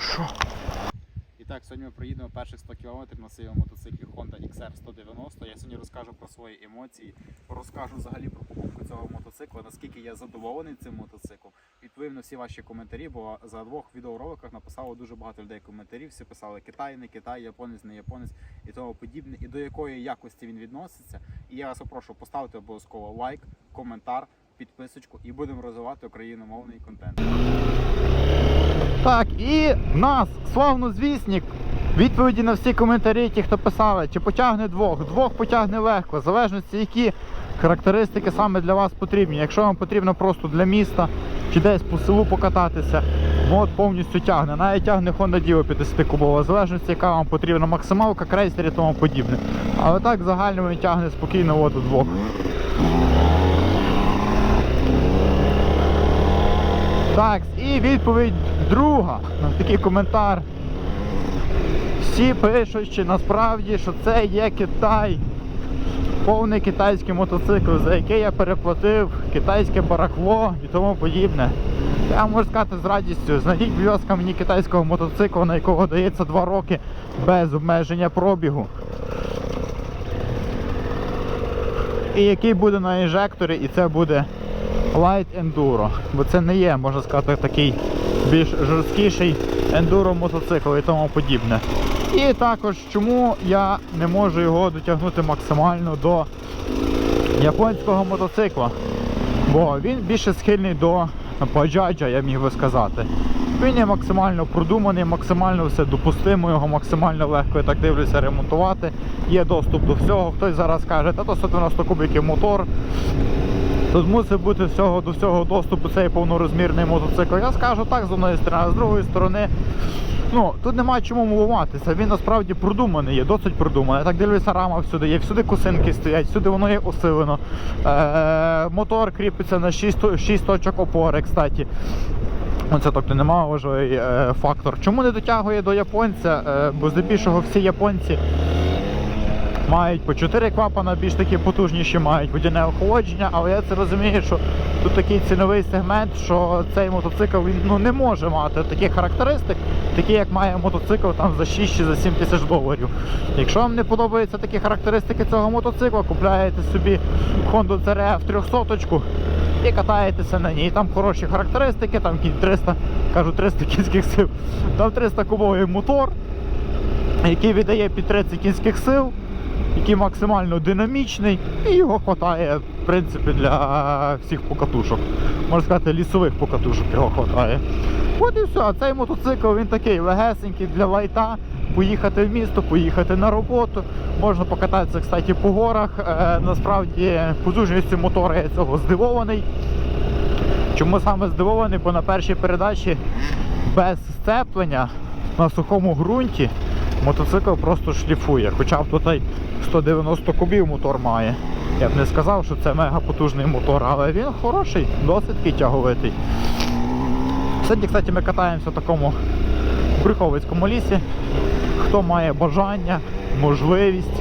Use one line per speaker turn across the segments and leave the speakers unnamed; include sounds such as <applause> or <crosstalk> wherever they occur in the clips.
що.
І так, сьогодні ми проїдемо перших 100 км на своєму мотоциклі Honda XR 190. Я сьогодні розкажу про свої емоції, розкажу взагалі про покупку цього мотоцикла, наскільки я задоволений цим мотоциклом. Відповім на всі ваші коментарі, бо за двох відеороликах написало дуже багато людей коментарів. Всі писали Китай, не Китай, японець, не японець і тому подібне. І до якої якості він відноситься. І я вас попрошу поставити обов'язково лайк, коментар, підписочку і будемо розвивати україномовний контент.
Так, і в нас славнозвісник. Відповіді на всі коментарі, ті, хто писали, чи потягне двох, двох потягне легко, в залежності, які характеристики саме для вас потрібні. Якщо вам потрібно просто для міста чи десь по селу покататися, мод повністю тягне. Навіть тягне Honda Dio 50 кубова, в залежності, яка вам потрібна максималка, крейсер і тому подібне. Але так в загальному він тягне спокійно от у двох. Так, і відповідь друга на такий коментар. Всі пишуть, що насправді, що це є Китай. Повний китайський мотоцикл, за який я переплатив китайське барахло і тому подібне. Я можу сказати з радістю, знайдіть, будь ласка, мені китайського мотоцикла, на якого дається 2 роки без обмеження пробігу. І який буде на інжекторі, і це буде Light Enduro. Бо це не є, можна сказати, такий більш жорсткіший ендуро мотоцикл і тому подібне. І також чому я не можу його дотягнути максимально до японського мотоцикла. Бо він більше схильний до баджаджа, я міг би сказати. Він є максимально продуманий, максимально все допустимо, його максимально легко, я так дивлюся, ремонтувати. Є доступ до всього. Хтось зараз каже, та то 190 кубиків мотор. Тут мусить бути всього до всього доступу цей повнорозмірний мотоцикл. Я скажу так з одної сторони, а з другої сторони, ну тут немає чому мовуватися. Він насправді продуманий, є досить продуманий. Так дивлюся, рама всюди є, всюди косинки стоять, всюди воно є осилено. Е, мотор кріпиться на 6, 6 точок опори, кстати. Оце тобто немає важливий е, фактор. Чому не дотягує до японця? Е, бо здебільшого всі японці мають по 4 клапана, більш такі потужніші мають водяне охолодження, але я це розумію, що тут такий ціновий сегмент, що цей мотоцикл ну, не може мати таких характеристик, такі як має мотоцикл там за 6 чи за 7 тисяч доларів. Якщо вам не подобаються такі характеристики цього мотоцикла, купляєте собі Honda CRF 300 і катаєтеся на ній. Там хороші характеристики, там 300, кажу 300 кінських сил, там 300 кубовий мотор, який видає під 30 кінських сил який максимально динамічний, і його вистачає, в принципі, для всіх покатушок. Можна сказати, лісових покатушок його вистачає. От і все, а цей мотоцикл він такий легесенький для лайта. Поїхати в місто, поїхати на роботу. Можна покататися, кстати, по горах. Е, насправді, потужністю мотора я цього здивований. Чому саме здивований? Бо на першій передачі без сцеплення на сухому ґрунті мотоцикл просто шліфує. Хоча тут 190 кубів мотор має. Я б не сказав, що це мега потужний мотор, але він хороший, досить тяговитий. Сьогодні, кстати, ми катаємося в такому Брюховицькому лісі. Хто має бажання, можливість,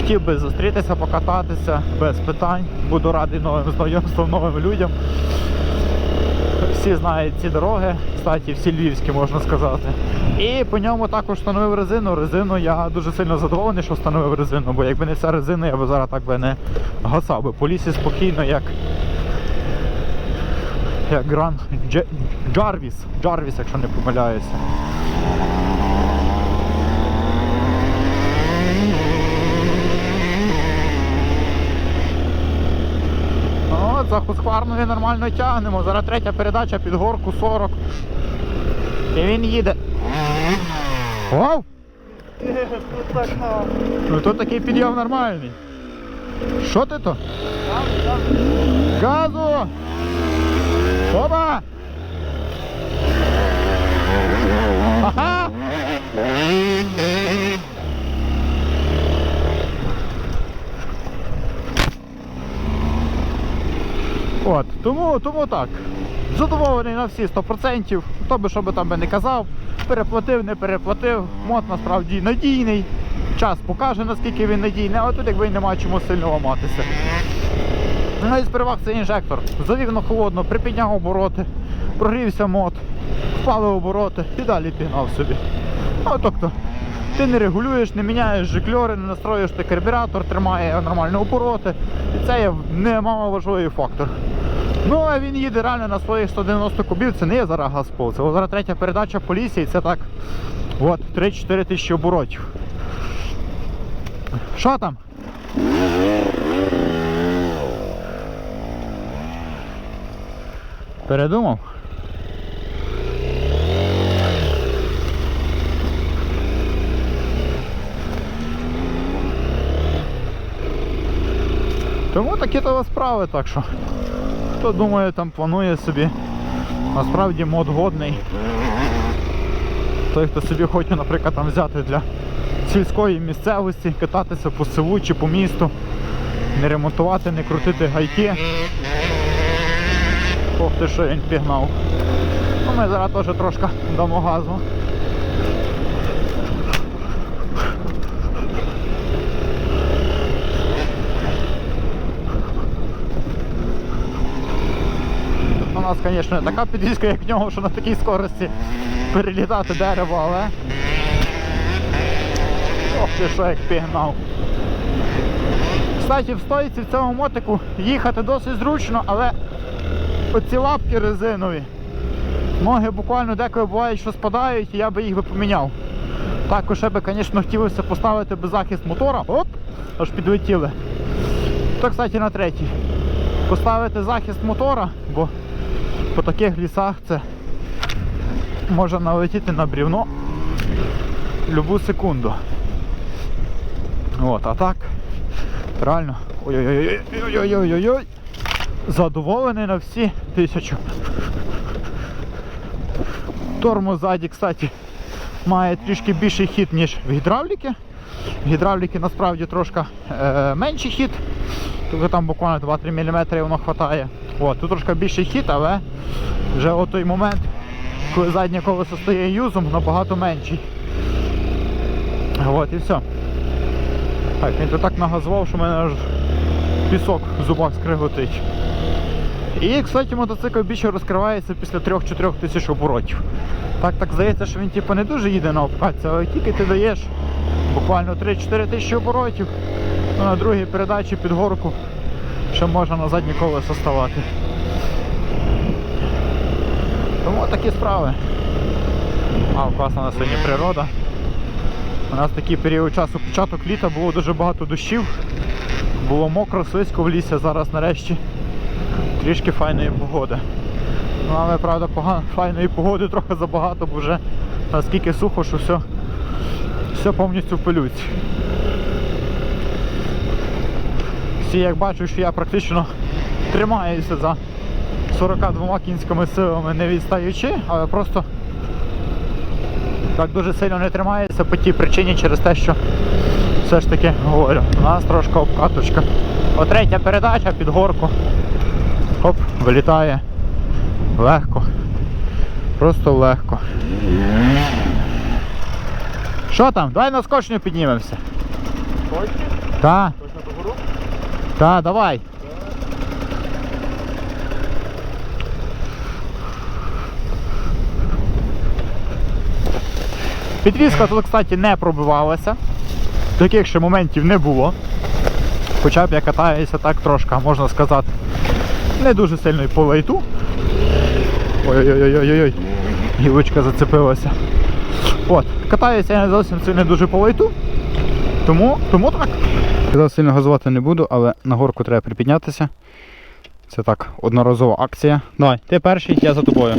хотів би зустрітися, покататися без питань. Буду радий новим знайомствам, новим людям. Всі знають ці дороги, кстати, всі львівські можна сказати. І по ньому також встановив резину. Резину я дуже сильно задоволений, що встановив резину, бо якби не ця резина, я б зараз так би не гасав би. По лісі спокійно, як як Гран Джарвіс. Джарвіс, якщо не помиляюся. От, за Хускварною нормально тягнемо. Зараз третя передача під горку 40. І він їде. Вау! Ну тут такий підйом нормальний. Що ти то? Газу! Опа! Ага! От, тому, тому так. Задоволений на всі 100%. Хто би що би там би не казав, переплатив, не переплатив. Мод насправді надійний. Час покаже, наскільки він надійний, але тут якби немає чому сильно ламатися. Ну і з переваг це інжектор. Завів на холодно, припідняв обороти, прогрівся мод. впали обороти і далі пігнав собі. Ну, тобто, ти не регулюєш, не міняєш жикльори, не настроюєш ти карбюратор, тримає нормально обороти. І це є немало важливий фактор. Ну, а він їде реально на своїх 190 кубів, це не є зараз газпол. Це зараз третя передача по це так от 3-4 тисячі оборотів. Що там? Передумав? Тому такі то справи, так що. Хто думає, там планує собі. Насправді мод годний. Той, хто собі хоче, наприклад, там взяти для сільської місцевості, кататися по селу чи по місту, не ремонтувати, не крутити гайки. Ох ти що він пігнав. Ну, ми зараз теж трошки дамо газу. У нас, звісно, така підвізка, як в нього, що на такій скорості перелітати дерево, але. Ох ти що як пігнав. Кстати, в стойці в цьому мотику їхати досить зручно, але оці лапки резинові. Ноги буквально деколи бувають, що спадають, і я би їх би поміняв. Також ще би, звісно, хотілося поставити би захист мотора. Оп! Аж підлетіли. То, кстати, на третій. Поставити захист мотора, бо по таких лісах це може налетіти на брівно любу секунду. От, а так, реально. Ой-ой-ой-ой-ой-ой-ой-ой. Задоволений на всі тисячу. Тормоз ззаді, кстати, має трішки більший хід, ніж в гідравліки. В гідравліки насправді трошки е, менший хід. Тобто там буквально 2-3 мм воно вистачає. От, тут трошки більший хід, але вже от той момент, коли заднє колесо стає юзом, набагато менший. От і все. Так, він тут так нагазував, що в мене аж пісок в зубах скриготить. І, кстати, мотоцикл більше розкривається після 3-4 тисяч оборотів. Так так здається, що він типу, не дуже їде на обкатці, але тільки ти даєш буквально 3-4 тисячі оборотів, ну, на другій передачі під горку ще можна на заднє колесо ставати. Тому такі справи. А, класна на сьогодні природа. У нас такий період часу, початок літа, було дуже багато дощів. Було мокро, слизько в лісі, зараз нарешті трішки файної погоди. Ну, але правда погано, файної погоди трохи забагато, бо вже наскільки сухо, що все, все повністю в. Всі як бачать, що я практично тримаюся за 42 кінськими силами не відстаючи, але просто так дуже сильно не тримається по тій причині через те, що все ж таки говорю, у нас трошки обкаточка. О третя передача під горку. Хоп, вилітає. Легко. Просто легко. Що там? Давай на скочню піднімемося.
Точно?
Та,
Точно до гору?
Та, давай. Підвізка тут, кстати, не пробивалася. Таких ще моментів не було. Хоча б я катаюся так трошки, можна сказати, не дуже сильно і по лейту. Ой-ой-ой-ой-ой. Гілочка зацепилася. От, катаюся я не зовсім сильно дуже по лейту. Тому, тому так. Казав, сильно газувати не буду, але на горку треба припіднятися. Це так, одноразова акція. Давай, ти перший, я за тобою.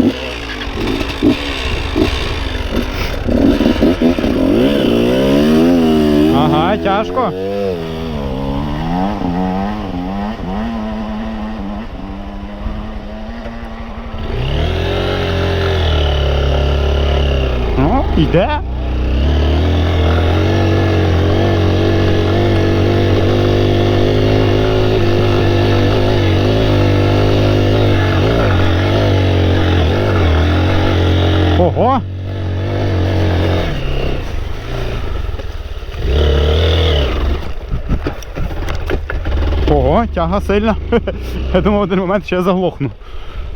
Ага, тяжко. Ну, йде. Ого! Ого, тяга сильна. <laughs> Я думав, в один момент ще заглохну.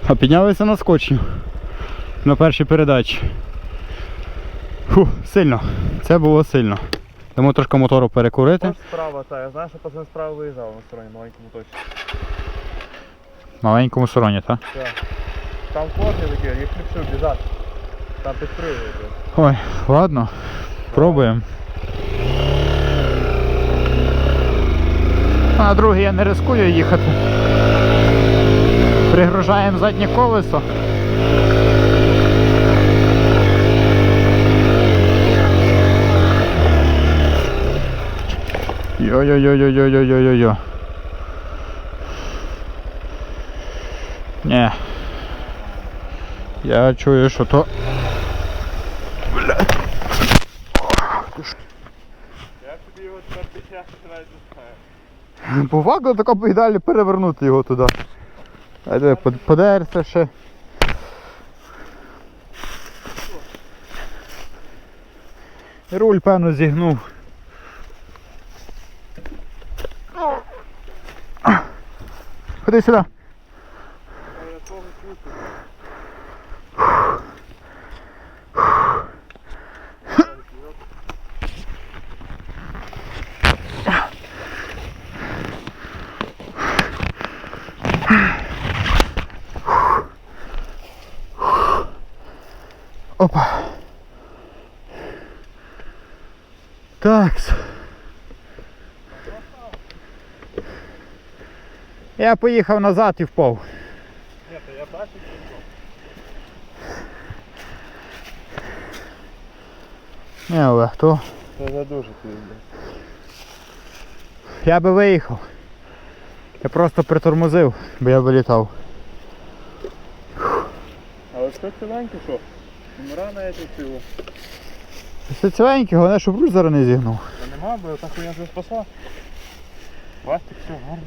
А піднялися на скотчі. на першій передачі. Фу, сильно. Це було сильно. Тому трошки мотору перекурити.
Ось справа, та, я знаю, що пацан справа виїжджав на стороні маленькому точці.
Маленькому сороні, так?
Так. Там корни такі, їх не всю біжать. Там підпригують.
Ой, ладно. Пробуємо. На другий я не рискую їхати. Пригружаємо заднє колесо. Йо-йо-йо-йо-йо-йо-йо-йо. Ні. Я чую, що то
Як тобі його тепер підтягти, навіть не знаю.
По факту тако б ідеально перевернути його туди. А де подерся ще. І Руль, певно, зігнув. Ходи сюди. Опа. Так. Я поїхав назад і впав.
Ні, то я бачив,
Не, Олег, то
це не дуже пізно.
я би виїхав. Я просто притормозив, бо я вилітав.
Але що ціленько, що? Номера не ціло.
Все ціленьке, головне, щоб руль зараз не зігнув.
Та нема, бо та хуйня вже спасла. Пластик, все, гарно.